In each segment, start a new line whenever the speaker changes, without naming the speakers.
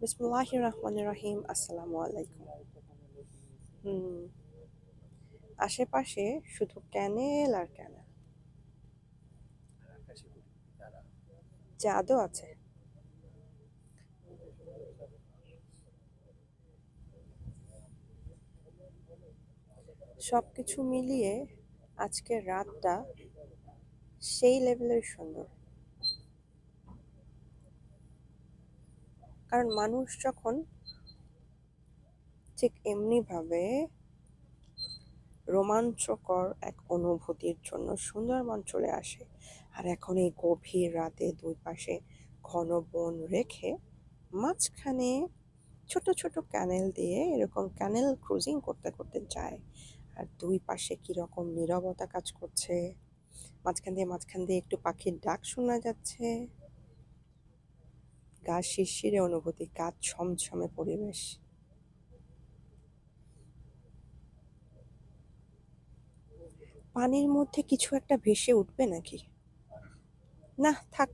বিসমুল্লাহ রহমান রহিম, আসসালামু আলাইকুম। আশেপাশে শুধু ক্যানেল আর ক্যানেল। চাঁদও আছে। সবকিছু মিলিয়ে আজকের রাতটা সেই লেভেলের সুন্দর। কারণ মানুষ যখন ঠিক এমনিভাবে রোমাঞ্চকর এক অনুভূতির জন্য সুন্দরবন চলে আসে আর এখন এই গভীর রাতে দুই পাশে ঘন বন রেখে মাঝখানে ছোট ছোট ক্যানেল দিয়ে এরকম ক্যানেল ক্রুজিং করতে করতে যায়। আর দুই পাশে কীরকম নীরবতা কাজ করছে, মাঝখান দিয়ে মাঝখান দিয়ে একটু পাখির ডাক শোনা যাচ্ছে। গা শিরশিরে অনুভূতি কাজ ছমছমে পরিবেশ। পানির মধ্যে কিছু একটা ভেসে উঠবে নাকি? না থাক।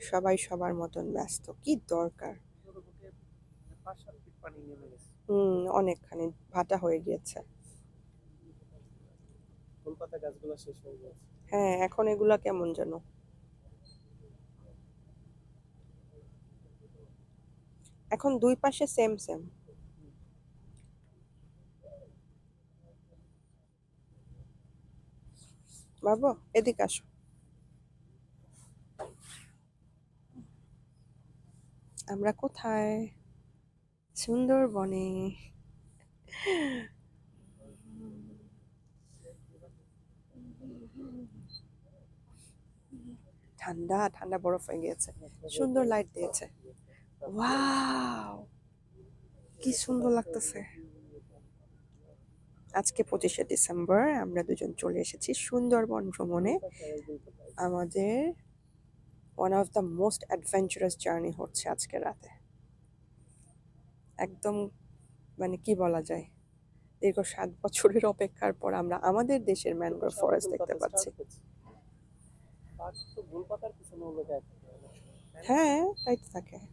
সবাই সবার মতন ব্যস্ত। কি দরকার? হুম অনেকখানি ভাটা হয়ে গিয়েছে।
হয়ে
হ্যাঁ এখন এগুলা কেমন যেন? এখন দুই পাশে সেম সেম বাবু, এদিকে আসো। আমরা কোথায়? সুন্দরবনে। ঠান্ডা ঠান্ডা বরফ হয়ে গিয়েছে। সুন্দর লাইট দিয়েছে। ওয়াও কি সুন্দর লাগতেছে। আজকে পঁচিশে ডিসেম্বর আমরা দুজন চলে এসেছি সুন্দরবন ভ্রমণে। আমাদের one of the most adventurous journey হচ্ছে আজকে রাতে। একদম মানে কি বলা যায় দীর্ঘ সাত বছরের অপেক্ষার পর আমরা আমাদের দেশের ম্যানগ্রোভ ফরেস্ট দেখতে পাচ্ছি। হ্যাঁ তাই তো থাকে
এখানে একটা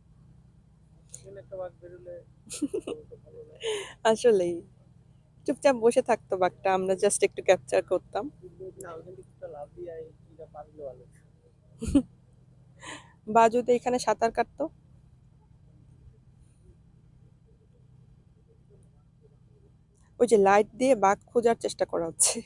বাঘ বেরোলে ভালো লাগে।
আসলেই। চুপচাপ বসে থাকতো বাঘটা আমরা জাস্ট একটু ক্যাপচার করতাম।
না ওখান থেকে একটা লাভ দিয়ে এই কিটা পারল ভালো
বা যদি এখানে সাঁতার কাটতো। ওই যে লাইট দিয়ে বাঘ খোঁজার চেষ্টা করা হচ্ছে।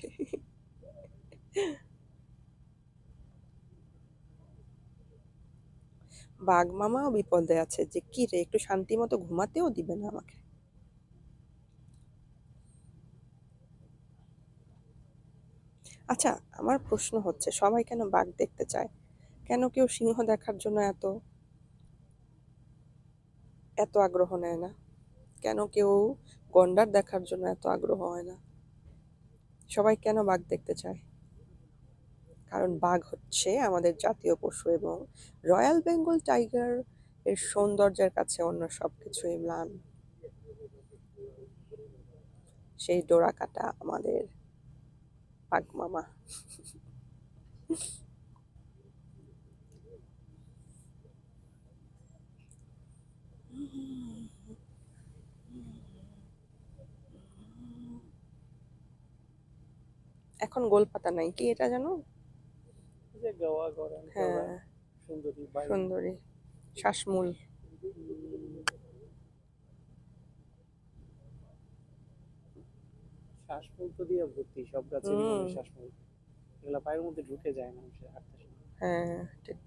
বাঘ মামাও বিপদে আছে যে কি রে একটু শান্তি মতো ঘুমাতেও দিবে না আমাকে? আচ্ছা আমার প্রশ্ন হচ্ছে, সবাই কেন বাঘ দেখতে চায়? কেন কেউ সিংহ দেখার জন্য এত এত আগ্রহ নেয় না? কেন কেউ গন্ডার দেখার জন্য এত আগ্রহ হয় না? সবাই কেন বাঘ দেখতে চায়? কারণ বাঘ হচ্ছে আমাদের জাতীয় পশু এবং রয়্যাল বেঙ্গল টাইগার এর সৌন্দর্যের কাছে অন্য সব কিছুই ম্লান। সেই ডোরা কাটা আমাদের বাঘ মামা। এখন গোলপাতা নাই, কি এটা জানো
গাওয়া
হ্যাঁ।
সুন্দরী বাড়ি
সুন্দরী শ্বাসমূল
শ্বাসমূল তো দিয়ে ভর্তি সব গাছের
হুম।
শ্বাসমূল এগুলা পায়ের মধ্যে ঢুকে যায় হাঁটতে
হ্যাঁ ঠিক।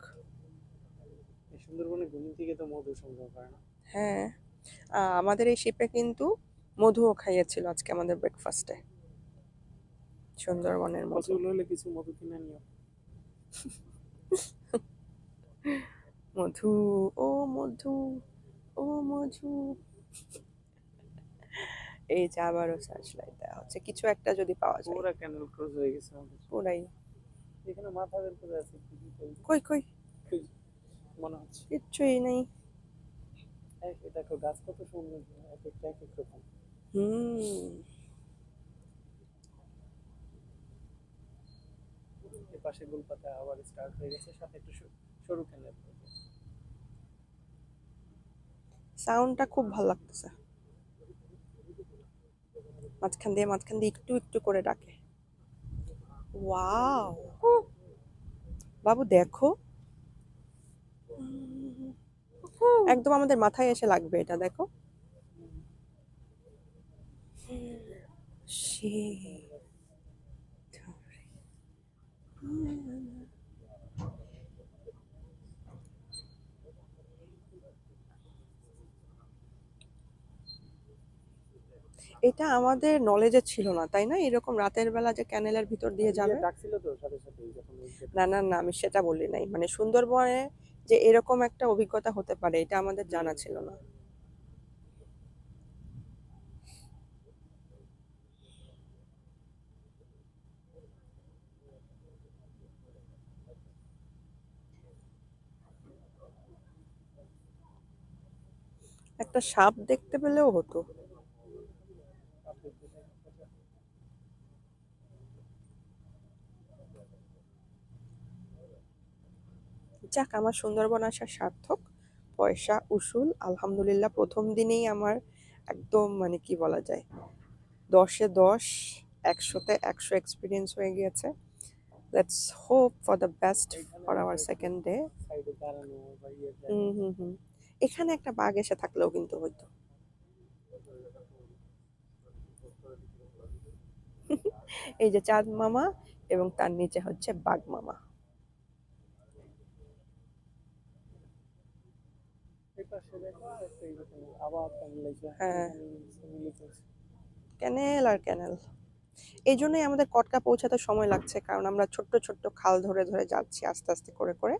এই সুন্দরবনে ঘুম থেকে তো মধু সংগ্রহ করে না।
হ্যাঁ। আমাদের এই শিপে কিন্তু মধুও খাইয়েছিল আজকে আমাদের ব্রেকফাস্টে সুন্দরবনের মধু
হলে কিছু মধু কিনে নিও।
মধু ও মধু ও মধু। এই যে আবারও সার্চ লাইট দেওয়া হচ্ছে। কিছু একটা যদি পাওয়া যায়।
পুরা ক্যানেল ক্রস হয়ে গেছে
পুরাই।
এখানে মাথা বের করে আছে
কই কই?
মনে হচ্ছে।
কিচ্ছুই নেই।
দেখো গাছ কত সুন্দর এক একটা এক এক রকম।
হুম
এর পাশে গোলপাতা আবার স্টার্ট হয়ে গেছে, সাথে একটু সরু ক্যানেল
সাউন্ডটা খুব ভালো লাগতেছে। মাঝখান দিয়ে মাঝখান দিয়ে একটু একটু করে ডাকে। ওয়াও বাবু, দেখো। একদম আমাদের মাথায় এসে লাগবে এটা, দেখো। সে এটা আমাদের নলেজে ছিল না তাই না? এরকম রাতের বেলা যে ক্যানেলের ভিতর দিয়ে যাবে।
ডাকছিল তো সাথে সাথে যখন ওই যে-
না না না আমি সেটা বলি নাই। মানে সুন্দরবনে যে এরকম একটা অভিজ্ঞতা হতে পারে এটা আমাদের জানা ছিল না। একটা সাপ দেখতে পেলেও হতো। যাক, আমার সুন্দরবন আসা সার্থক। পয়সা, উসুল, আলহামদুলিল্লাহ প্রথম দিনেই আমার একদম মানে কি বলা যায়, দশে দশ, একশোতে একশো এক্সপিরিয়েন্স হয়ে গিয়েছে। Let's hope for the best for our second day hmm hmm hmm. এখানে একটা বাঘ এসে থাকলেও কিন্তু হইতো। এই যে চাঁদ মামা এবং তার নিচে হচ্ছে বাঘ মামা
এই পাশে দেখো একটা এইরকম আবার ক্যানেল
হ্যাঁ। আর ক্যানেল এই জন্যই আমাদের কটকা পৌঁছাতে সময় লাগছে কারণ আমরা ছোট্ট ছোট্ট খাল ধরে ধরে যাচ্ছি আস্তে আস্তে করে করে।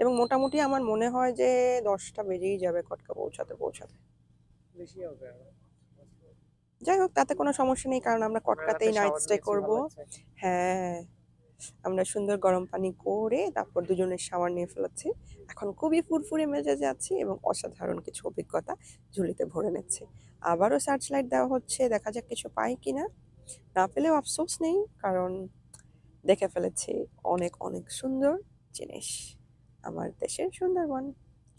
এবং মোটামুটি আমার মনে হয় যে দশটা বেজেই যাবে কটকা পৌঁছাতে পৌঁছাতে। যাই হোক তাতে কোনো সমস্যা নেই কারণ আমরা কটকাতেই নাইট স্টে করব। হ্যাঁ। আমরা সুন্দর গরম পানি করে তারপর দুজনের শাওয়ার নিয়ে ফেলাচ্ছি এখন খুবই ফুরফুরে মেজাজে আছি এবং অসাধারণ কিছু অভিজ্ঞতা ঝুলিতে ভরে নিচ্ছে। আবারও সার্চ লাইট দেওয়া হচ্ছে, দেখা যাক কিছু পাই কিনা। না পেলেও আফসোস নেই, কারণ দেখে ফেলেছি অনেক অনেক সুন্দর জিনিস। আমার দেশের সুন্দরবন।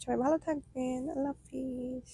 সবাই ভালো থাকবেন। আল্লাহ হাফিজ।